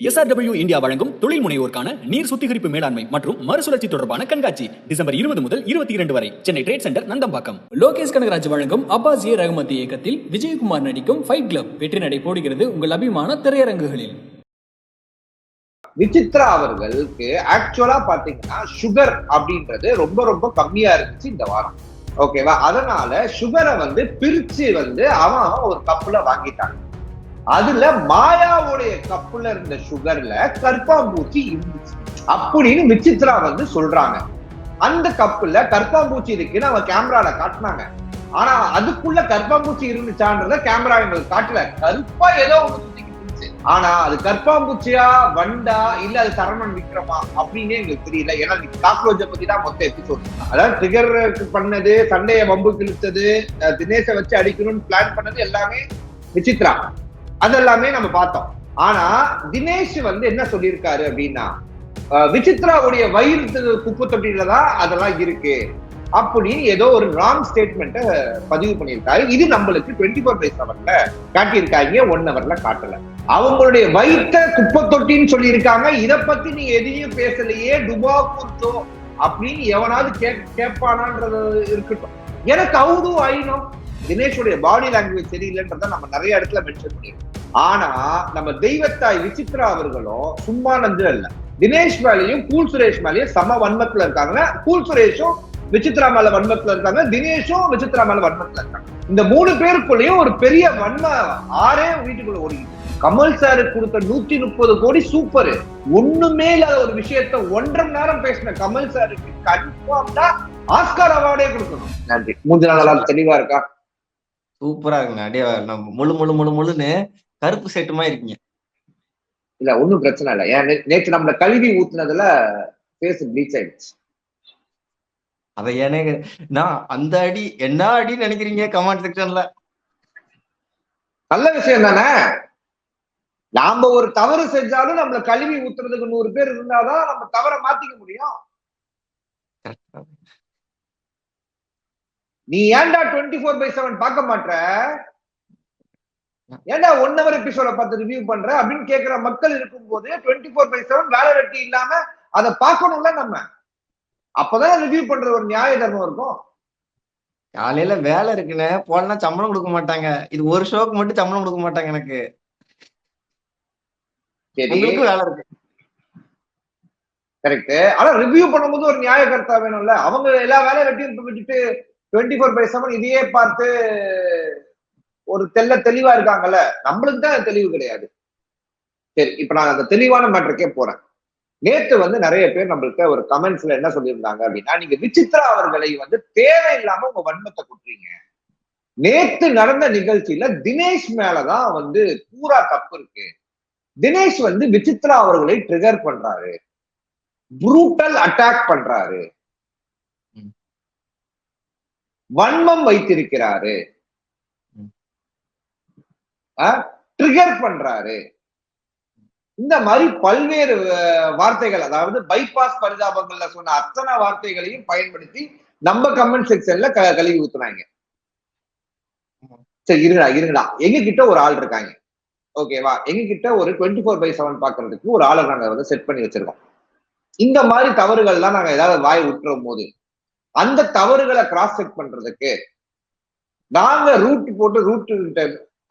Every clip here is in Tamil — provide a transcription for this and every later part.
எஸ்ஆர்டபிள்யூ இந்தியா வழங்கும் தொழில் முனைவோருக்கான நீர் சுத்திகரிப்பு மேலாண்மை மற்றும் மறுசுழற்சி தொடர்பான கண்காட்சி டிசம்பர் இருபது முதல் இருபத்தி இரண்டு வரை. Chennai trade centre Nandambakkam. Lokesh Kanagaraj வழங்கும் அப்பாஸ் ஏ ரஹமத் இயக்கத்தில் விஜயகுமார் நடிக்கும் ஃபைட் கிளப் வெற்றி நடை போடுகிறது உங்கள் அபிமான திரையரங்குகளில். விசித்ரா அவர்களுக்கு ஆக்சுவலா பாத்தீங்கன்னா சுகர் அப்படின்றது ரொம்ப ரொம்ப கம்மியா இருந்துச்சு இந்த வாரம். ஓகேவா அதனால சுகரை வந்து பிரிச்சு வந்து அவன் அவன் ஒரு கப்புல வாங்கிட்டாங்க அதுல மாயாவுடைய கப்புல இருந்த சுகர்ல கற்பாம்பூச்சி இருந்துச்சு. அப்படின்னு விசித்ரா வந்து சொல்றாங்க. அந்த கப்புல கற்பாம்பூச்சி இருக்குன்னு அவன் கேமரால காட்டினாங்க. ஆனா அதுக்குள்ள கற்பாம்பூச்சி இருந்துச்சான்றத கேமரா எங்களுக்கு காட்டல. கருப்பா ஏதோ ஒண்ணு ஆனா அது கற்பாம்பூச்சியா வண்டா இல்ல அது சரவணன் விக்ரமா அப்படின்னு எங்களுக்கு தெரியல. ஏன்னா காக்ரோஜ பத்தி தான் மொத்த எபிசோட் அதாவது ட்ரிகர் பண்ணது சண்டைய வம்பு கிழித்தது தினேச தினேஷை வச்சு அடிக்கணும்னு பிளான் பண்ணது எல்லாமே விசித்ரா அதெல்லாமே நம்ம பார்த்தோம். ஆனா தினேஷ் வந்து என்ன சொல்லியிருக்காரு அப்படின்னா விசித்ராவுடைய வயிறு குப்பு தொட்டியில தான் அதெல்லாம் இருக்கு அப்படின்னு ஏதோ ஒரு ராங் ஸ்டேட்மெண்ட்டை பதிவு பண்ணியிருக்காரு. இது நம்மளுக்கு டுவெண்ட்டி ஃபோர் பை செவன்ல காட்டியிருக்காங்க. ஒன் ஹவர்ல காட்டல. அவங்களுடைய வயிற்ற குப்பை தொட்டின்னு சொல்லியிருக்காங்க. இதை பத்தி நீ எதையும் பேசலையே டுபா குத்தோ அப்படின்னு எவனாவது கே கேட்பானான்றது இருக்கட்டும். எனக்கு அவுதும் ஆயினும் தினேஷுடைய பாடி லாங்குவேஜ் சரியில்லைன்றத நம்ம நிறைய இடத்துல மென்ஷன் பண்ணிருக்கோம். ஆனா நம்ம தெய்வத்தாய் விசித்ரா அவர்களும் சும்மா நஞ்சு இல்ல தினேஷ் மேலையும் கூல் சுரேஷ் மேலேயும் சம வன்மத்துல இருக்காங்க. கூல் சுரேஷும் விசித்ரா மேல வன்மத்துல இருக்காங்க. தினேஷும் விசித்ரா மேல வன்மத்துல இருக்காங்க. இந்த மூணு பேருக்குள்ளேயும் ஒரு பெரிய வன்ம ஆறே வீட்டுக்குள்ள ஓடிக்கிட்டு கமல் சாருக்கு கொடுத்த நூத்தி முப்பது கோடி சூப்பர் ஒண்ணுமே இல்லாத ஒரு விஷயத்த ஒன்றரை நேரம் பேசின கமல் சாருக்கு கன்ஃபார்ம்டா ஆஸ்கார் அவார்டே கொடுக்கணும். நன்றி. மூஞ்சு நாள் தெளிவா இருக்கா? சூப்பரா இருக்குங்க. அப்படியே நம்ம முழு முழு முழு முழுன்னு கருப்பு செட்டுமா இருக்கீங்க. இல்ல ஒண்ணும் பிரச்சனை இல்ல. ஏன் நே- நேத்து நம்மள கழுவி ஊத்துனதுல பேஸ் ப்ளீச் ஆயிடுச்சு. அதை எனக்கு நான் அந்த அடி என்ன அடின்னு நினைக்கிறீங்க கமெண்ட் செக்ஷன்ல நல்ல விஷயம் தானே? நாம ஒரு தவறு செஞ்சாலும் நம்மள கழுவி ஊத்துறதுக்கு நூறு பேர் இருந்தாதான் நம்ம தவறை மாத்திக்க முடியும். நீ ஏன்டா டுவெண்ட்டி ஃபோர் பை செவன் பார்க்க மாட்ற? ஏன்டா ஒன் ஹவர் எபிசோட பார்த்து ரிவ்யூ பண்ற? அப்படின்னு கேக்குற மக்கள் இருக்கும்போது டுவெண்ட்டி ஃபோர் பை செவன் வேலை வெட்டி இல்லாம அதை பார்க்கணும்ல நம்ம. அப்பதான் ரிவ்யூ பண்ற ஒரு நியாய தர்மம் இருக்கும். காலையில வேலை இருக்குன்னு போனா சம்பளம் கொடுக்க மாட்டாங்க. இது ஒரு ஷோக்கு மட்டும் சம்பளம் கொடுக்க மாட்டாங்க எனக்கு. வேலை இருக்கு. கரெக்ட் ஆனா ரிவ்யூ பண்ணும்போது ஒரு நியாய கருத்தா வேணும்ல. அவங்க எல்லா வேலையும் வெட்டி விட்டுட்டு டுவெண்ட்டி ஃபோர் பை செவன் இதையே பார்த்து ஒரு தெல்ல தெளிவா இருக்காங்கல்ல நம்மளுக்கு தான் தெளிவு கிடையாது. சரி இப்ப நான் அந்த தெளிவான மேட்டருக்கே போறேன். நேத்து வந்து நிறைய பேர் நம்மள்கிட்ட ஒரு கமெண்ட்ஸ்ல என்ன சொல்லியிருந்தாங்க அப்படின்னா நீங்க விசித்ரா அவர்களை வந்து தேவையில்லாம உங்க வன்மத்தை கொட்டுறீங்க. நேத்து நடந்த நிகழ்ச்சியில தினேஷ் மேலதான் வந்து பூரா தப்பு இருக்கு. தினேஷ் வந்து விசித்ரா அவர்களை ட்ரிகர் பண்றாரு. புரூட்டல் அட்டாக் பண்றாரு ம். வன்மம் வைத்திருக்கிறாரு. ட்ரிகர் பண்றாரு. இந்த மாதிரி பல்வேறு வார்த்தைகள் அதாவது பைபாஸ் பரிதாபங்கள்ல சொன்ன அத்தனை வார்த்தைகளையும் பயன்படுத்தி நம்ம கமெண்ட் செக்ஷன்ல க கழுவி ஊத்துனாங்க. சரி இருங்கடா இருங்கடா. எங்க கிட்ட ஒரு ஆள் இருக்காங்க. ஓகேவா எங்க கிட்ட ஒரு டுவெண்ட்டி ஃபோர் பை செவன் பாக்குறதுக்கு ஒரு ஆளை நாங்க வந்து செட் பண்ணி வச்சிருக்கோம். இந்த மாதிரி தவறுகள்லாம் நாங்க ஏதாவது வாய் விட்டுரும் போது அந்த தவறுகளை கிராஸ் செக் பண்றதுக்கு நாங்க ரூட் போட்டு ரூட்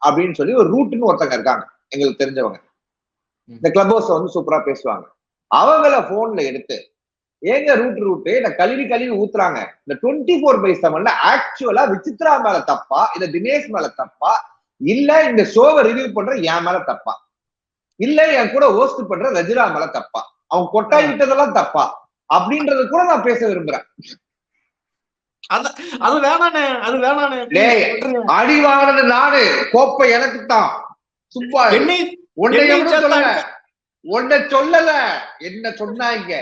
அப்படின்னு சொல்லி ஒரு ரூட்னு ஒருத்தங்க இருக்காங்க. எங்களுக்கு தெரிஞ்சவங்க. இந்த கிளப் ஹவுஸ் வந்து சூப்பரா பேசுவாங்க. அவங்கள போன்ல எடுத்து ஏங்க ரூட் ரூட் இந்த கழுவி கழுவி ஊத்துறாங்க. இந்த டுவெண்ட்டி ஃபோர் பை செவன்ல ஆக்சுவலா விசித்ரா மேல தப்பா இல்ல தினேஷ் மேல தப்பா இல்ல இந்த ஷோவை ரிவ்யூ பண்ற என் மேல தப்பா இல்ல என் கூட ஹோஸ்ட் பண்ற ரஜினா மேல தப்பா அவன் கொட்டாய் விட்டதெல்லாம் தப்பா அப்படின்றது கூட நான் பேச விரும்புறேன். அது வேணானே அது வேணானே அடி வாங்கினது நானு. கோப்பை எனக்கு தான். சுப்பா. என்னை உன்னை சொல்லல. உன்னை சொல்லல. என்ன சொன்னாங்க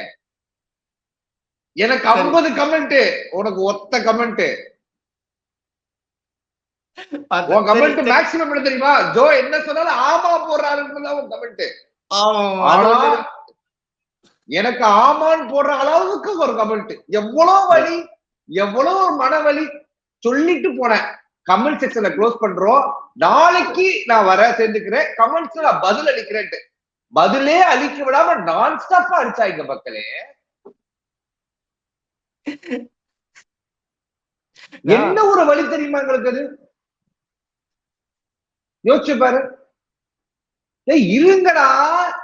எனக்கு ஐம்பது கமெண்ட் உனக்கு ஒத்த கமெண்ட் உன் கமெண்ட் மேக்ஸிமம் என்ன தெரியுமா? ஜோ என்ன சொன்னாலும் ஆமா போடுறாருன்னு உன் கமெண்ட் எனக்கு ஆமான்னு போடுற அளவுக்கு ஒரு கமெண்ட் எவ்வளவு வலி? எவ்வளவு ஒரு மனவலி சொல்லிட்டு போனேன். கமெண்ட் செக்ஷனை க்ளோஸ் பண்றோம். நாளைக்கு நான் வர சேர்ந்துக்கிறேன். கமெண்ட்ஸ்ல நான் பதில் அளிக்கிறேன்ட்டு. பதிலே அளிக்க விடாம நான் ஸ்டாப்பா அடிச்சாங்க மக்களே. என்ன ஒரு வழி தெரியுமா எங்களுக்கு அது? யோசிச்சு பாரு. இருங்கடா.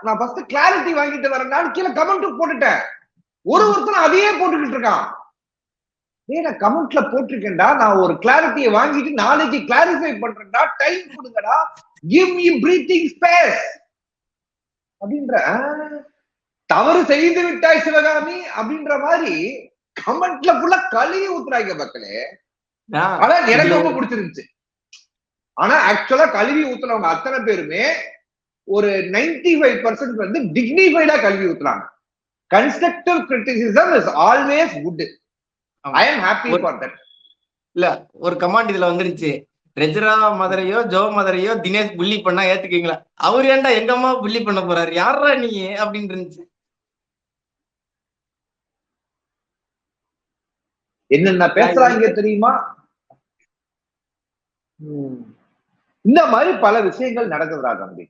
நான் ஃபர்ஸ்ட் கிளாரிட்டி வாங்கிட்டு வரேன்டான்னு கீழே கமெண்ட் போட்டுட்டேன். ஒரு ஒருத்தன் அதையே போட்டுக்கிட்டு இருக்கான். ஏய் நான் கமெண்ட்ல போட்டிருக்கேன்டா. நான் ஒரு கிளாரிட்டியை வாங்கிட்டு நாளைக்கு கிளாரிஃபை பண்றேன்டா. டைம் கொடுங்கடா. கிவ் மீ பிரீத்திங் ஸ்பேஸ் அப்படின்ற தவறு செய்து விட்டாய் சிவகாமி அப்படின்ற மாதிரி கமெண்ட்ல ஃபுல்லா கழுவி ஊத்துறாங்க மக்களே. ஆனா எனக்கு ரொம்ப பிடிச்சிருந்துச்சு. ஆனா ஆக்சுவலா கழுவி ஊத்துனவங்க அத்தனை பேருமே ஒரு 95% ஃபைவ் பர்சன்ட் வந்து டிக்னிஃபைடா கல்வி ஊத்துறாங்க constructive criticism is always good I am happy for that இல்ல ஒரு கமாண்ட் இதுல வந்துருச்சு. ரெஜரா மதுரையோ ஜோ மதுரையோ தினேஷ் புள்ளி பண்ணா ஏத்துக்கீங்களா? அவர் ஏன்டா எங்க அம்மா புள்ளி பண்ண போறாரு? யாரா நீ? அப்படின்னு இருந்துச்சு. என்னென்ன பேசுறாங்க தெரியுமா. இந்த மாதிரி பல விஷயங்கள் நடக்குதுடா தம்பி.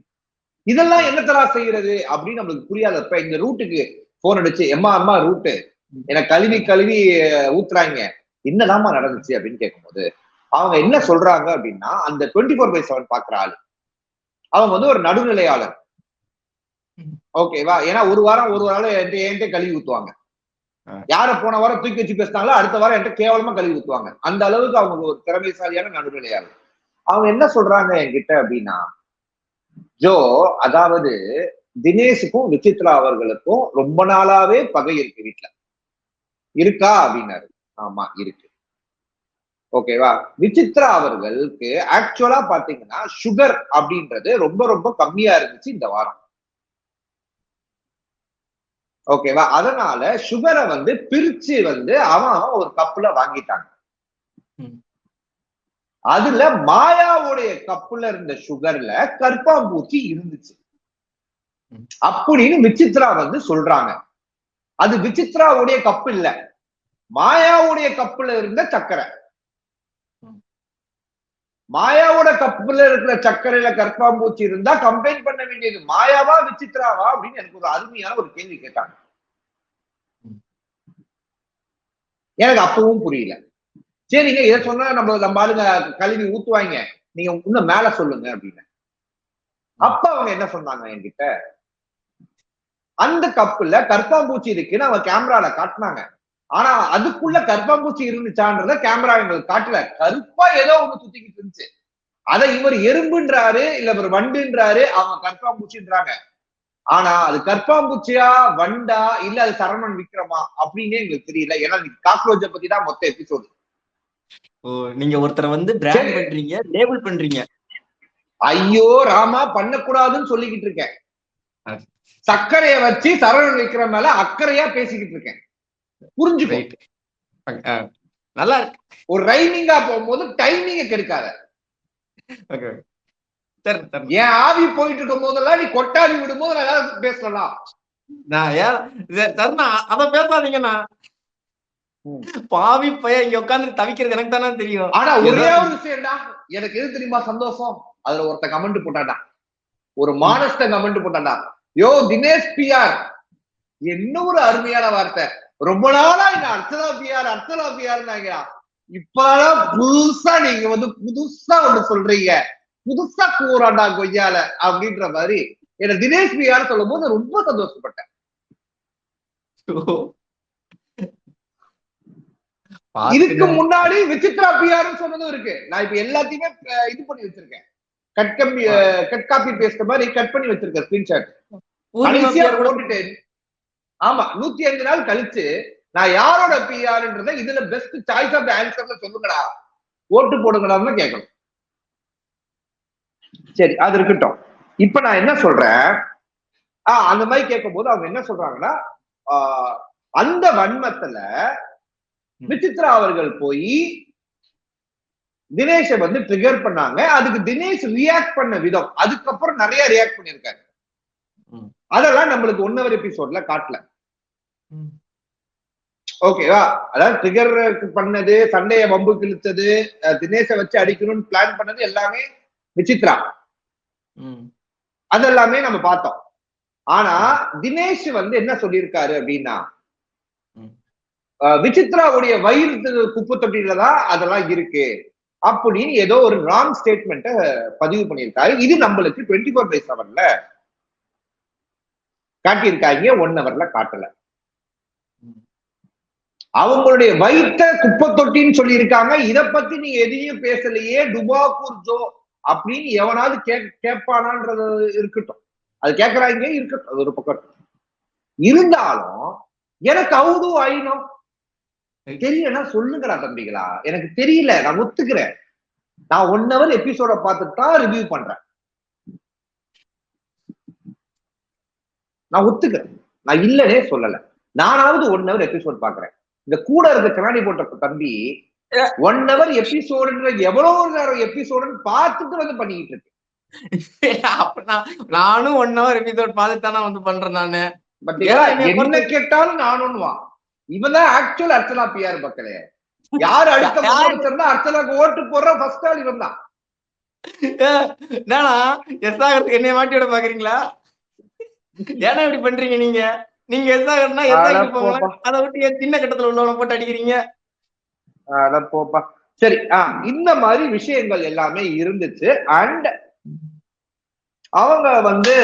இதெல்லாம் என்னத்தரா செய்யறது? அப்படின்னு நம்மளுக்கு புரியாதப்ப இந்த ரூட்டுக்கு போன் அடிச்சு எம்மா அம்மா ரூட்டு எனக்கு கழுவி கழுவி ஊத்துறாங்க. என்னதாம்மா நடந்துச்சு அப்படின்னு கேட்கும்போது அவங்க என்ன சொல்றாங்க அப்படின்னா அந்த டுவெண்ட்டி ஃபோர் பை செவன் பாக்குற ஆளு. அவங்க வந்து ஒரு நடுநிலையாளர். ஓகேவா ஏன்னா ஒரு வாரம் ஒரு வாரம் என்கிட்ட என்கிட்ட கழுவி ஊத்துவாங்க. யார போன வாரம் தூக்கி வச்சு பேசினாங்களோ அடுத்த வாரம் என்கிட்ட கேவலமா கழுவி ஊத்துவாங்க. அந்த அளவுக்கு அவங்க ஒரு திறமைசாலியான நடுநிலையாளர். அவங்க என்ன சொல்றாங்க என்கிட்ட அப்படின்னா ஜோ அதாவது தினேஷுக்கும் விசித்ரா அவர்களுக்கும் ரொம்ப நாளாவே பகை இருக்கு வீட்ல. இருக்கா அப்படின்னாரு. ஆமா இருக்கு. ஓகேவா விசித்ரா அவர்களுக்கு ஆக்சுவலா பாத்தீங்கன்னா சுகர் அப்படின்றது ரொம்ப ரொம்ப கம்மியா இருந்துச்சு இந்த வாரம். ஓகேவா அதனால சுகரை வந்து பிரிச்சு வந்து அவன் ஒரு கப்புல வாங்கிட்டாங்க. அதுல மாயாவுடைய கப்புல இருந்த சுகர்ல கற்பாம்பூச்சி இருந்துச்சு. அப்படின்னு விசித்ரா வந்து சொல்றாங்க. அது விசித்ராவுடைய கப்பு இல்ல. மாயாவுடைய கப்புல இருந்த சக்கரை. மாயாவோட கப்புல இருக்கிற சக்கரையில கற்பாம்பூச்சி இருந்தா கம்ப்ளைண்ட் பண்ண வேண்டியது மாயாவா விசித்ராவா அப்படின்னு எனக்கு ஒரு அருமையான ஒரு கேள்வி கேட்டாங்க. எனக்கு அப்பவும் புரியல. சரிங்க இதை சொன்னா நம்ம நம்ம ஆளுங்க கழுவி ஊத்துவாங்க. நீங்க இன்னும் மேல சொல்லுங்க அப்படின்னு. அப்ப அவங்க என்ன சொன்னாங்க என்கிட்ட? அந்த கப்புல கற்பாம்பூச்சி இருக்குன்னு அவங்க கேமரால காட்டினாங்க. ஆனா அதுக்குள்ள கற்பாம்பூச்சி இருந்துச்சான்றத கேமரா எங்களுக்கு காட்டல. கருப்பா ஏதோ ஒண்ணு சுத்திக்கிட்டு இருந்துச்சு. அதை இவர் எறும்புன்றாரு இல்ல இவர் வண்டுன்றாரு அவங்க கற்பாம்பூச்சின்றாங்க ஆனா அது கற்பாம்பூச்சியா வண்டா இல்ல அது சரவணன் விக்ரமா அப்படின்னே எங்களுக்கு தெரியல. ஏன்னா காக்ரோச்சை பத்தி தான் மொத்த எபிசோடு ஓ நீங்க ஒருத்தரை வந்து பிராண்ட். பண்றீங்க லேபிள் பண்றீங்க. ஐயோ ராமா பண்ணக்கூடாதுன்னு சொல்லிக்கிட்டு இருக்கேன். சர்க்கரைய வச்சு சரவணன் விக்கிற மேல அக்கறையா பேசிக்கிட்டு இருக்கேன். புரிஞ்சுக்கோ. நல்லா இருக்கு. ஒரு ரைமிங்கா போகும்போது டைமிங்க கெடுக்காத. என் ஆவி போயிட்டு இருக்கும் போதெல்லாம் நீ கொட்டாவி விடும்போது நான் ஏதாவது பேசலாம். நான் ஏன் அத பேசாதீங்கண்ணா. பாவி பையன் இங்க உட்கார்ந்து தவிக்கிறது எனக்கு தானே தெரியும். ஆனா ஒரே ஒரு விஷயம்டா. எனக்கு எது தெரியுமா சந்தோஷம்? அதுல ஒருத்த கமெண்ட் போட்டாடா ஒரு மானஸ்ட கமெண்ட் போட்டாடா யோ தினேஷ் பிஆர். என்ன ஒரு அருமையான வார்த்தை. ரொம்ப நாளா இந்த அர்ச்சனா பிஆர் அர்ச்சனா பிஆர் இப்பதான் புதுசா நீங்க வந்து புதுசா ஒண்ணு சொல்றீங்க. புதுசா கூறாண்டா கொய்யால அப்படின்ற மாதிரி. என்ன தினேஷ் பிஆர் சொல்லும் போது ரொம்ப சந்தோஷப்பட்டேன். இதுக்கு. முன்னாடி விசித்ரா பிஆர் சொன்னதும் இருக்கு. நான் இப்ப எல்லாத்தையுமே இது பண்ணி வச்சிருக்கேன். கட் கம்பி கட் காப்பி பேஸ்ட் மாதிரி கட் பண்ணி வச்சிருக்கேன் ஸ்கிரீன்ஷாட் ஆமா நூத்தி அஞ்சு நாள் கழிச்சு நான் யாரோட பிஆர்ன்றத இதுல பெஸ்ட் சாய்ஸ் ஆஃப் ஆன்சர்ல சொல்லுங்கடா. ஓட்டு போடுங்கடான்னு கேட்கணும். சரி அது இருக்கட்டும். இப்ப நான் என்ன சொல்றேன்? ஆஹ் அந்த மாதிரி கேட்கும் போது அவங்க என்ன சொல்றாங்கன்னா அந்த வன்மத்துல விசித்ரா அவர்கள் போய் தினேஷை வந்து ட்ரிகர் பண்ணாங்க. அதுக்கு தினேஷ் ரியாக்ட் பண்ண விதம். அதுக்கப்புறம் நிறைய ரியாக்ட் பண்ணிருக்காரு. அதெல்லாம் நம்மளுக்கு ஒன்னவர் எபிசோட்ல காட்டல. ஓகேவா அதாவது ட்ரிகர் பண்ணது சண்டைய வம்பு கிழிச்சது அஹ் தினேஷை வச்சு அடிக்கணும்னு பிளான் பண்ணது எல்லாமே விசித்ரா. அதெல்லாமே நம்ம பார்த்தோம். ஆனா தினேஷ் வந்து என்ன சொல்லியிருக்காரு அப்படின்னா விசித்ராவுடைய வயிறு குப்பை தொட்டில தான் அதெல்லாம் இருக்கு அப்படின்னு ஏதோ ஒரு ராங் ஸ்டேட்மெண்ட்டை பதிவு பண்ணியிருக்காரு. இது நம்மளுக்கு டுவெண்ட்டி ஃபோர் பை செவன்ல காட்டியிருக்காங்க ஒன் ஹவர்ல காட்டல. அவங்களுடைய வைத்த குப்பை தொட்டின்னு சொல்லியிருக்காங்க. இத பத்தி நீங்க எதையும் பேசலையே டுபாகூர் ஜோ அப்படின்னு எவனாவது கே கேட்பானான்றது இருக்கட்டும். அது கேட்கறாங்க இருக்கட்டும். அது ஒரு பக்கம். இருந்தாலும் எனக்கு அவுது ஐநம் தெரியலன்னா சொல்லுங்கடா தம்பிகளா. எனக்கு தெரியல நான் ஒத்துக்கிறேன். நான் ஒன் ஹவர் எபிசோட பார்த்துட்டு தான் ரிவ்யூ பண்றேன். நான் ஒத்துக்கிறேன் நான் இல்லனே சொல்லல. நானாவது ஒன் ஹவர் எபிசோட் பாக்குறேன் இந்த கூட இருக்க கண்ணாடி போட்ட தம்பி ஒன் ஹவர் எபிசோடுன்ற எவ்வளவு நேரம் எபிசோடுன்னு பார்த்துட்டு வந்து பண்ணிக்கிட்டு இருக்கு. நானும் ஒன் ஹவர் எபிசோட் பார்த்துட்டு தானே வந்து பண்றேன் நானு. என்ன கேட்டாலும் நானும்வான் இவன் தான் ஆக்சுவல் அர்ச்சனா பிஆர் மக்களே. யார் அடுத்த? முதலமைச்சர்னா அர்ச்சனாக்கு ஓட்டு போடுற ஃபர்ஸ்ட் ஆள் இவன் தான் என்னடா? எஸ் ஆகிறதுக்கு என்னைய பாக்குறீங்களா ஏன்னா இப்படி பண்றீங்க நீங்க? நீங்க ஆகிட்டு போங்க போப்பா. அதை விட்டு ஏன் சின்ன கட்டத்துல உள்ளவன போட்டு அடிக்கிறீங்க? அட போப்பா. சரி ஆஹ் இந்த மாதிரி விஷயங்கள் எல்லாமே இருந்துச்சு. அண்ட் அவங்க வந்து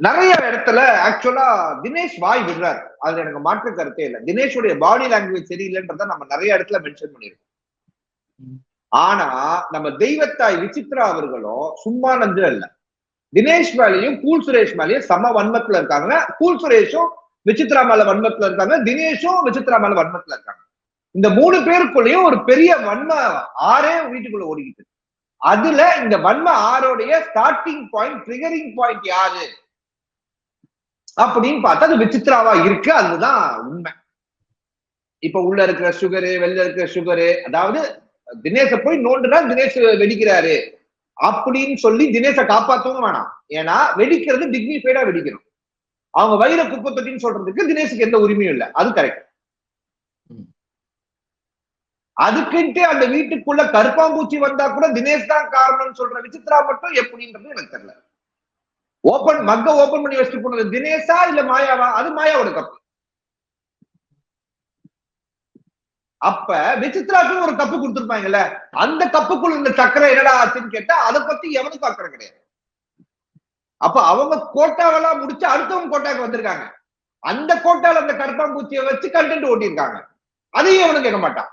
நிறைய இடத்துல ஆக்சுவலா தினேஷ் வாய் விடுறாரு. அதுல எனக்கு மாற்று கருத்தே இல்லை. தினேஷுடைய பாடி லாங்குவேஜ் சரியில்லைன்றத நம்ம நிறைய இடத்துல மென்ஷன் பண்ணிருக்கோம் ஆனா நம்ம தெய்வத்தாய் விசித்ரா அவர்களும் சும்மா நஞ்சு இல்ல தினேஷ் மேலையும் கூல் சுரேஷ் மேலையும் சம வன்மத்துல இருக்காங்க. கூல் சுரேஷும் விசித்ரா மேல வன்மத்துல இருக்காங்க. தினேஷும் விசித்ரா மேல வன்மத்துல இருக்காங்க. இந்த மூணு பேருக்குள்ளேயும் ஒரு பெரிய வன்ம ஆறே வீட்டுக்குள்ள ஓடிக்கிட்டு அதுல இந்த வன்ம ஆறோடைய ஸ்டார்டிங் பாயிண்ட் ட்ரிகரிங் பாயிண்ட் யாரு? அப்படின்னு பார்த்தா அது விசித்ராவா இருக்கு. அதுதான் உண்மை. இப்ப உள்ள இருக்கிற சுகரு வெளில இருக்கிற சுகரு அதாவது தினேஷ போய் நோண்டுனா தினேஷ் வெடிக்கிறாரு. அப்படின்னு சொல்லி தினேஷ காப்பாத்தவும் வேணாம். ஏன்னா வெடிக்கிறது டிக்னிஃபைடா வெடிக்கணும். அவங்க வயிற குப்பை தொட்டின்னு சொல்றதுக்கு தினேஷுக்கு எந்த உரிமையும் இல்லை. அது கரெக்ட் ம். அதுக்குன்ட்டு அந்த வீட்டுக்குள்ள கருப்பாம்பூச்சி வந்தா கூட தினேஷ் தான் காரணம்னு சொல்ற விசித்ரா மட்டும் எப்படின்றது எனக்கு தெரியல. ஓபன் மக்க ஓபன் பண்ணி வச்சுட்டு போனது தினேஷா இல்ல மாயாவா? அது மாயாவோட கப்பு அப்ப விசித்ராக்கும் ஒரு கப்பு கொடுத்திருப்பாங்கல்ல அந்த கப்புக்குள்ள இந்த சக்கரை என்னடா ஆச்சுன்னு கேட்டா அதை பத்தி எவனுக்கும் அக்கறை கிடையாது. அப்ப அவங்க கோட்டாவெல்லாம் முடிச்சு அடுத்தவங்க கோட்டாக்கு வந்திருக்காங்க. அந்த கோட்டால அந்த கருப்பாம்பூச்சியை வச்சு கண்டென்ட் ஓட்டியிருக்காங்க. அதையும் எவனும் கேட்க மாட்டான்.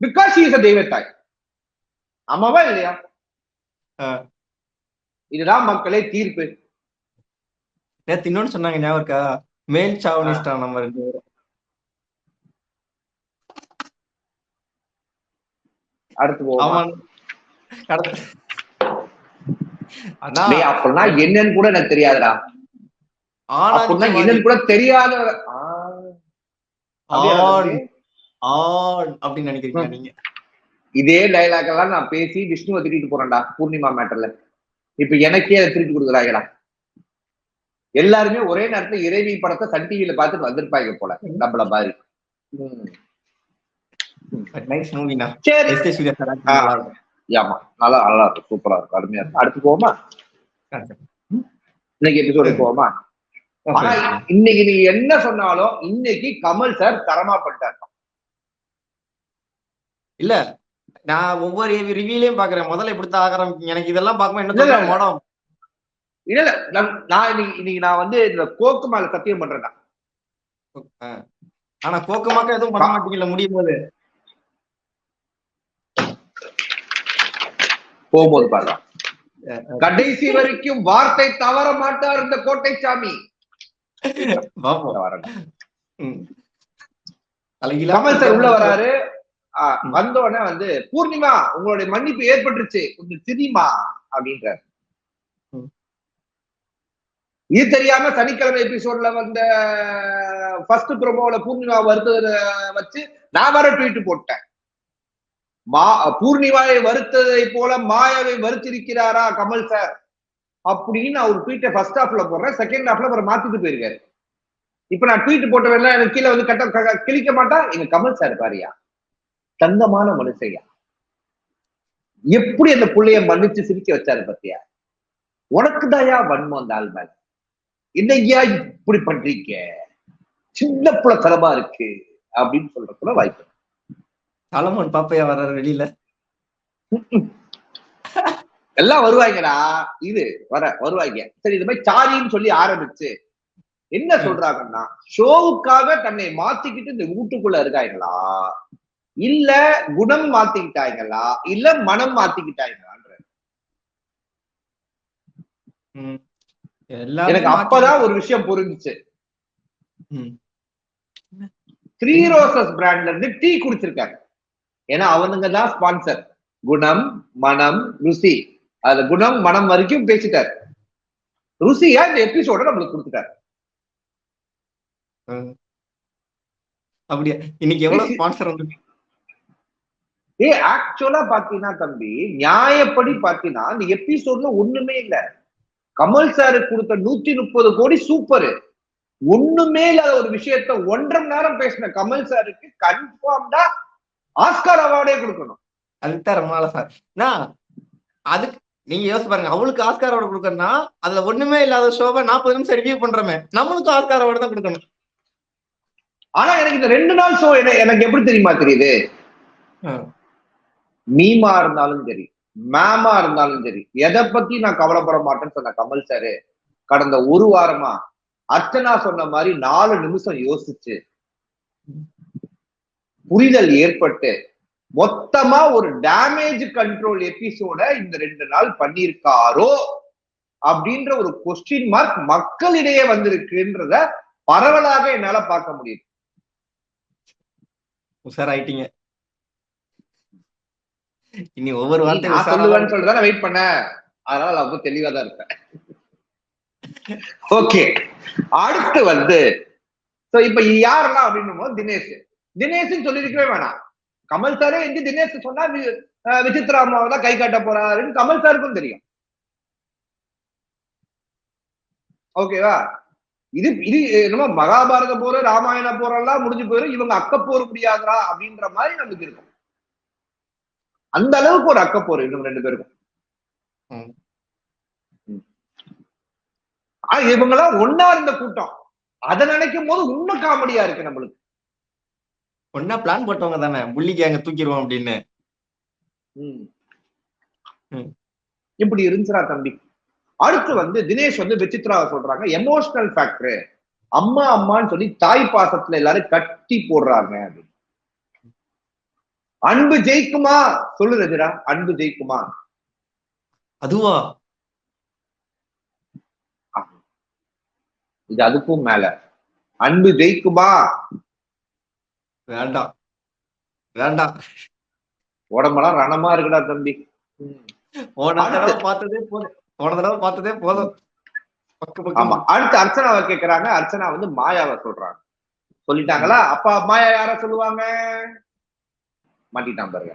பிகாஸ் இஸ் அ தெய்வத்தாய். ஆமாவா இல்லையா. இதுதான் மக்களே தீர்ப்பு. நேத்து இன்னொன்னு சொன்னாங்க ஞாபகம் இருக்கா? மேல் சாவனிஸ்டா நம்ம ரெண்டு பேரும் அடுத்து போவோமா? அப்படின்னா என்னன்னு கூட எனக்கு தெரியாதுடா. அப்படின்னா என்னன்னு கூட தெரியாத அப்படின்னு நினைக்கிறீங்க நீங்க? இதே டைலாக் எல்லாம் நான் பேசி விஷ்ணுவை திட்டிட்டு போறேன்டா பூர்ணிமா மேட்டர்ல இப்ப எனக்கே அதை திருப்பி கொடுக்குறாங்கடா எல்லாருமே ஒரே நேரத்துல இறைவி படத்தை சன் டிவில பார்த்துட்டு வந்திருப்பாங்க போல நம்மள மாதிரி. நைஸ் மூவினா சரி. Yes Surya sir. ஆமா. நல்லா நல்லா இருக்கும் சூப்பரா இருக்கும் அருமையா இருக்கும் அடுத்து போவோமா? இன்னைக்கு எபிசோடு போவோமா? இன்னைக்கு நீ என்ன சொன்னாலும் இன்னைக்கு கமல் சார் தரமா பண்ணிட்டாரு. இல்ல. நான் ஒவ்வொரு ரிவியூலயும் பாக்குறேன் முதல்ல இப்படித்தான் ஆரம்பிக்கும் எனக்கு இதெல்லாம் பார்க்கும்போது என்ன மடம். இல்ல இல்ல. நான் இன்னைக்கு நான் வந்து இந்த கோக்கு மேல சத்தியம் பண்றேன்டா. ஆ. ஆனா கோக்கமாக்க எதுவும் பண்ண மாட்டீங்கல்ல முடியும் போது. போகும்போது பாருங்க. கடைசி வரைக்கும் வார்த்தை தவற மாட்டார் இந்த கோட்டை சாமி உள்ள வராரு. வந்த உடனே வந்து பூர்ணிமா உங்களுடைய மன்னிப்பு ஏற்பட்டுருச்சு. கொஞ்சம் தெரியுமா? அப்படின்றாரு. இது தெரியாம சனிக்கிழமை எபிசோட்ல வந்த ஃபர்ஸ்ட் ப்ரோமோல பூர்ணிமா வருத்தத வச்சு நான் வர ட்வீட் போட்டேன். மா பூர்ணிமாவை வருத்ததை போல மாயாவை வருத்திருக்கிறாரா கமல் சார் அப்படின்னு அவர் ட்வீட்டை ஃபர்ஸ்ட் ஹாஃப்ல போடுறேன் செகண்ட் ஹாஃப்ல அவர் மாத்திட்டு போயிருக்காரு. இப்ப நான் ட்வீட் போட்டவன் எனக்கு கீழே வந்து கட்ட க- கிழிக்க மாட்டா? எங்க கமல் சார் பாரியா? தங்கமான மனுஷையா? எப்படி அந்த புள்ளைய மன்னிச்சு சிரிக்க வச்சாரு பத்தியா? உனக்கு தாயா வன்மம் அந்த ஆள் மேல. என்னையா இப்படி பண்றீங்க? சின்ன புலத்தனமா இருக்கு அப்படின்னு சொல்றதுல வாய்ப்பு சாலமோன் பாப்பையா வர்றாரு வெளியில. எல்லாம் வருவாங்கடா. இது வர வருவாங்க. சரி இது மாதிரி சாரின்னு சொல்லி ஆரம்பிச்சு என்ன சொல்றாங்கன்னா ஷோவுக்காக தன்னை மாத்திக்கிட்டு இந்த வீட்டுக்குள்ள இருக்காங்களா? இல்ல குணம் மாத்திக்கிட்டாங்களா? இல்ல மனம் மாத்திக்கிட்டாங்களான்ற. எனக்கு அப்பதான் ஒரு விஷயம் புரிஞ்சுச்சு. த்ரீ ரோசஸ் பிராண்ட்ல இருந்து டீ குடிச்சிருக்காங்க ஏன்னா அவனுங்க தான் ஸ்பான்சர் குணம் மனம் ருசி. அது குணம் மனம் வரைக்கும் பேசிட்டாரு. ருசியா இந்த எபிசோட நம்மளுக்கு கொடுத்துட்டாரு. அப்படியா? இன்னைக்கு எவ்வளவு ஸ்பான்சர் வந்து ஏ ஆக்சுவலா பாத்தீங்கன்னா தம்பி நியாயப்படி பாத்தீங்கன்னா இந்த எபிசோட்ல ஒண்ணுமே இல்ல. கமல் சாரு கொடுத்த நூத்தி முப்பது கோடி சூப்பர் ஒண்ணுமே இல்லாத ஒரு விஷயத்த ஒன்றரை நேரம் பேசின கமல் சாருக்கு கன்ஃபார்ம்டா ஆஸ்கார் அவார்டே கொடுக்கணும். அதுதான் ரொம்ப நாளா சார். நான் அதுக்கு நீங்க யோசிச்சு பாருங்க அவளுக்கு ஆஸ்கார் அவார்டு கொடுக்கணும்னா அதுல ஒண்ணுமே இல்லாத ஷோவை நாற்பது நிமிஷம் ரிவ்யூ பண்றோமே நம்மளுக்கும் ஆஸ்கார் அவார்டு தான் கொடுக்கணும். ஆனா எனக்கு இந்த ரெண்டு நாள் ஷோ எனக்கு எப்படி தெரியுமா தெரியுது. மீமா இருந்தாலும் சரி மேமா இருந்தாலும் சரி எதை பத்தி நான் கவலைப்பட மாட்டேன்னு சொன்ன கமல் சாரு கடந்த ஒரு வாரமா அர்ச்சனா சொன்ன மாதிரி நாலு நிமிஷம் யோசிச்சு. புரிதல் ஏற்பட்டு மொத்தமா ஒரு டேமேஜ் கண்ட்ரோல் எபிசோட இந்த ரெண்டு நாள் பண்ணியிருக்காரோ அப்படின்ற ஒரு கொஸ்டின் மார்க் மக்களிடையே வந்திருக்குன்றத பரவலாக என்னால பார்க்க முடியுது. உஷார் ஆயிட்டீங்க. இனி ஒவ்வொரு வார்த்தை நான் சொல்லுவேன்னு சொல்லிதான் வெயிட் பண்ணேன். அதனால ரொம்ப தெளிவா தான் இருப்பேன். ஓகே அடுத்து வந்து இப்ப யாரெல்லாம் அப்படின்னும் போது தினேஷ். தினேஷ்னு சொல்லிருக்கவே வேணாம். கமல் சாரே எங்க தினேஷ் சொன்னா விசித்ரா அம்மாவை தான் கை காட்ட போறாருன்னு கமல் சாருக்கும் தெரியும். ஓகேவா இது இது என்னமோ மகாபாரத போற ராமாயண போரெல்லாம் முடிஞ்சு போயிடும் இவங்க அக்கப்போர் முடியாதா அப்படின்ற மாதிரி நமக்கு இருக்கும். அந்த அளவுக்கு ஒரு அக்கப்போர் இவங்க ரெண்டு பேருக்கும். ஆனா இவங்கெல்லாம் ஒன்னா இருந்த கூட்டம். அதை நினைக்கும் போது இன்னும் காமெடியா இருக்கு நம்மளுக்கு. ஒன்னா பிளான் போட்டவங்க தானே. புள்ளிக்கு அங்க தூக்கிடுவோம் அப்படின்னு. இப்படி இருந்துச்சுடா தம்பி. அடுத்து வந்து தினேஷ் வந்து விசித்ராவை சொல்றாங்க. எமோஷனல் ஃபேக்டர் அம்மா அம்மான்னு சொல்லி தாய் பாசத்துல எல்லாரும் கட்டி போடுறாங்க அப்படின்னு. அன்பு ஜெயிக்குமா? சொல்லு ரஜிரா. அன்பு ஜெயிக்குமா? அதுவா? இது அதுக்கும் மேல. அன்பு ஜெயிக்குமா? வேண்டாம். வேண்டாம். உடம்பெல்லாம் ரணமா இருக்குடா தம்பி. போன. தடவை பார்த்ததே போதும். போன தடவை பார்த்ததே போதும். ஆமா. அடுத்து அர்ச்சனாவை கேக்குறாங்க. அர்ச்சனா வந்து மாயாவை சொல்றாங்க. சொல்லிட்டாங்களா? அப்பா மாயா யார சொல்லுவாங்க? மாட்டிட்டான் பாருங்க.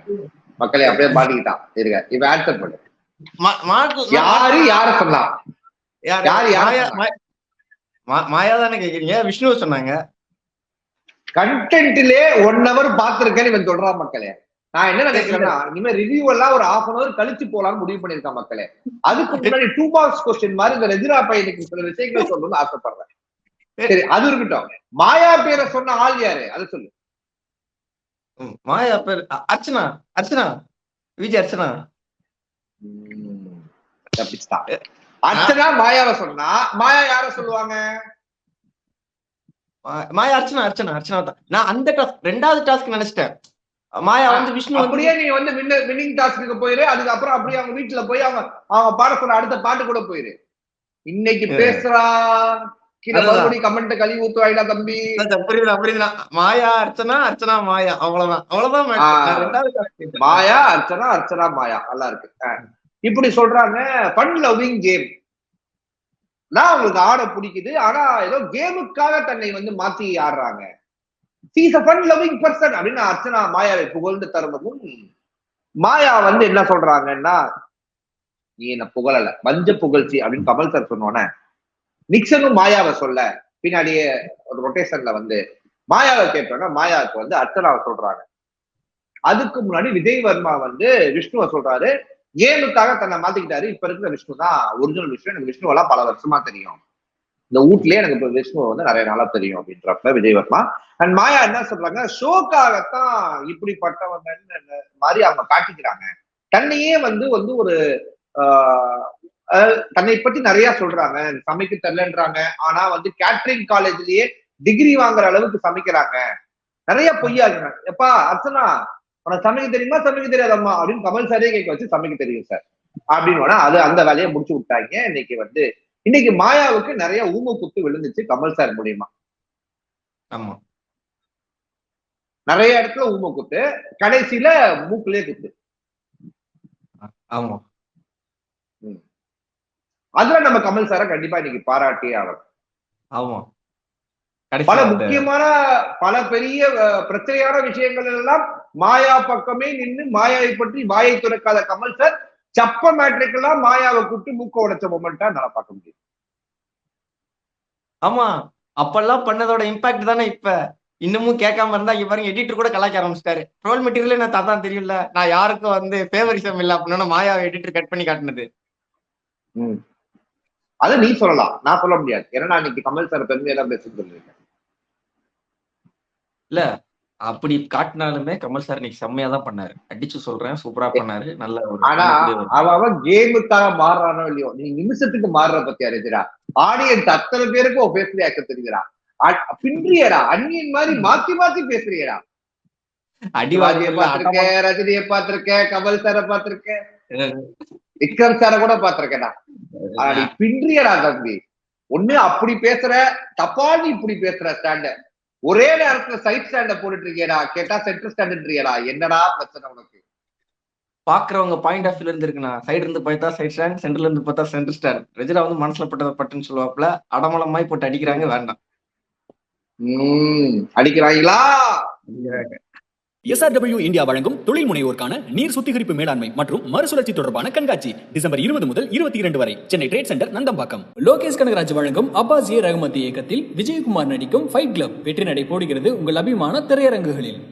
மக்களே அப்படியே மாட்டிக்கிட்டான். இருங்க. இவன் ஆன்சர் பண்ணு. யாரு யார சொன்னா? யாரு? யாரு மாயா தானே கேக்குறீங்க? விஷ்ணு சொன்னாங்க. கண்டென்ட்லயே ஒன் ஹவர் பாத்திருக்கேன்னு இவன் சொல்றான் மக்களே. நான் என்ன நினைக்கிறேன்னா இனிமே ரிவ்யூ எல்லாம் ஒரு ஹாஃப் அன் அவர் கழிச்சு போலாம்னு முடிவு பண்ணிருக்கான் மக்களே. அதுக்கு முன்னாடி டூ பாக்ஸ் கொஸ்டின் மாதிரி இந்த ரெஜிரா பையனுக்கு சில விஷயங்கள் சொல்லணும்னு ஆசைப்படுறேன். சரி அது இருக்கட்டும். மாயா பேரை சொன்ன ஆள் யாரு? அதை சொல்லு. மாயா பேர் அர்ச்சனா அர்ச்சனா விஜய் அர்ச்சனா. அர்ச்சனா மாயாவை சொன்னா மாயா யார சொல்லுவாங்க? மாயா அர்ச்சனா அர்ச்சனா அர்ச்சனா தான். நான் அந்த டாஸ்க் ரெண்டாவது டாஸ்க் நினைச்சிட்டேன். மாயா வந்து விஷ்ணு அப்படியே நீ வந்து வின்னிங் டாஸ்க்கு போயிரு. அதுக்கப்புறம் அப்படியே அவங்க வீட்டுல போய் அவங்க அவங்க பாட சொல்ற அடுத்த பாட்டு கூட போயிரு. இன்னைக்கு. பேசுறா. கமெண்ட் கழுவி ஊத்துவாயிடா தம்பி. புரியுதா புரியுதா மாயா அர்ச்சனா அர்ச்சனா மாயா. அவ்வளவுதான். அவ்வளவுதான் ரெண்டாவது. மாயா அர்ச்சனா அர்ச்சனா மாயா. நல்லா இருக்கு. இப்படி சொல்றாங்க ஃபன் லவ்விங் கேம் நான் உங்களுக்கு ஆட பிடிக்குது. ஆனா ஏதோ கேமுக்காக தன்னை வந்து மாத்தி ஆடுறாங்க. She's a fun loving person அப்படின்னு அர்ச்சனா மாயாவை புகழ்ந்து தருணமும் மாயா வந்து என்ன சொல்றாங்கன்னா நீ என்ன புகழல. மஞ்ச புகழ்ச்சி அப்படின்னு கமல் சார் சொன்னோன்னே நிக்சனும் மாயாவை சொல்ல. பின்னாடியே ஒரு ரொட்டேஷன்ல வந்து மாயாவை கேட்டோன்னா மாயாவுக்கு வந்து அர்ச்சனாவை சொல்றாங்க. அதுக்கு முன்னாடி விஜய் வர்மா வந்து விஷ்ணுவை சொல்றாரு. ஏனுக்காக தன்னை மாத்திக்கிட்டாரு? இப்ப இருக்கிற விஷ்ணு தான் ஒரிஜினல் விஷ்ணு. எனக்கு விஷ்ணுவெல்லாம் பல வருஷமா தெரியும். இந்த வீட்லயே எனக்கு இப்ப விஷ்ணு வந்து நிறைய நாளா தெரியும் அப்படின்றப்ப விஜய் வர்மா. அண்ட் மாயா என்ன சொல்றாங்க? ஷோக்காகத்தான் இப்படிப்பட்டவங்க மாதிரி அவங்க காட்டிக்கிறாங்க. தன்னையே வந்து வந்து ஒரு ஆஹ், தன்னை பத்தி நிறைய சொல்றாங்க. சமைக்க தெரியலன்றாங்க. ஆனா வந்து கேட்டரிங் காலேஜ்லயே டிகிரி வாங்குற அளவுக்கு சமைக்கிறாங்க. நிறைய பொய்யா இருக்காங்க எப்பா அர்ச்சனா உனக்கு சமைக்க தெரியுமா? சமைக்க தெரியாதம்மா? அப்படின்னு கமல் சாரே கேட்க வச்சு சமைக்க தெரியும் சார் அப்படின்னு அது அந்த வேலையை முடிச்சு விட்டாங்க. இன்னைக்கு வந்து இன்னைக்கு மாயாவுக்கு நிறைய ஊம குத்து விழுந்துச்சு கமல் சார் மூலியமா. ஆமா. நிறைய இடத்துல ஊம குத்து கடைசியில மூக்குலயே குத்து. ஆமா. அதுல நம்ம கமல் சாரை கண்டிப்பா இன்னைக்கு பாராட்டியே ஆகணும். ஆமா. பல முக்கியமான பல பெரிய பிரச்சனையான விஷயங்கள் எல்லாம் மாயா பக்கமே நின்னு மாயாவை பற்றி வாயை துறக்காத கமல் சார் சப்ப மேட்ரிக் எல்லாம் மாயாவை கூப்பிட்டு மூக்க உடைச்ச மொமெண்டா நல்லா பார்க்க முடியும். ஆமா அப்பெல்லாம் பண்ணதோட இம்பாக்ட் தானே இப்ப. இன்னமும் கேட்காம இருந்தா இங்க பாருங்க எடிட்டர் கூட கலாய்க்க ஆரம்பிச்சிட்டாரு. ட்ரோல் மெட்டீரியலே நான் தான் தெரியும்ல? நான் யாருக்கும் வந்து ஃபேவரிசம் இல்ல அப்படின்னா மாயா எடிட்டர் கட் பண்ணி காட்டினது. அது நீ சொல்லலாம். நான் சொல்ல முடியாது. ஏன்னா நான் இன்னைக்கு கமல் சார் பெருமையெல்லாம் பேச சொல்லியிருக்கேன் இல்ல. அப்படி காட்டினாலுமே கமல் சார் இன்னைக்கு செம்மையா தான் பண்ணாரு. அடிச்சு சொல்றேன் சூப்பரா பண்ணாரு. நல்ல ஆனா அவன் கேமுக்காக மாறுறானோ இல்லையோ நீ நிமிஷத்துக்கு மாறுற பத்தி அறிஞ்சிரா ஆடியன்ஸ் அத்தனை பேருக்கு உன் பேசுறியா தெரிஞ்சுக்கிறா பின்றியடா அந்நியன் மாதிரி மாத்தி மாத்தி பேசுறியடா. அடிவாதியை சிவாஜியை பார்த்திருக்கேன் ரஜினியை பார்த்திருக்கேன் கமல் சாரை பார்த்திருக்கேன் விக்ரம் சாரை கூட நீ பின்றியடா தம்பி. ஒண்ணு அப்படி பேசுற தப்பா நீ இப்படி பேசுற ஸ்டாண்ட ஒரே நேரத்துல சைட் ஸ்டாண்ட போட்டுட்டு இருக்கியடா கேட்டா சென்டர் ஸ்டாண்ட்றியடா என்னடா பிரச்சனை உனக்கு? பாக்குறவங்க பாயிண்ட் ஆஃப் வியூல இருந்து இருக்குண்ணா. சைடு இருந்து பார்த்தா சைட் ஸ்டாண்ட் சென்டர்ல இருந்து பார்த்தா சென்டர் ஸ்டாண்ட் ரெஜினா வந்து மனசுல பட்டதை பட்டுன்னு சொல்லுவாப்ல அடமலமாய் போட்டு அடிக்கிறாங்க வேண்டாம். உம் அடிக்கிறாங்களா? எஸ்ஆர்டபிள்யூ இந்தியா வழங்கும் தொழில் முனைவோருக்கான நீர் சுத்திகரிப்பு மேலாண்மை மற்றும் மறுசுழற்சி தொடர்பான கண்காட்சி டிசம்பர் இருபது முதல் இருபத்தி இரண்டு வரை. Chennai trade centre Nandambakkam. Lokesh Kanagaraj வழங்கும் அப்பாஸ் ஏ ரகுமதி இயக்கத்தில் விஜயகுமார் நடிக்கும் ஃபைட் கிளப் வெற்றி நடை போடுகிறது உங்கள் அபிமான திரையரங்குகளில்.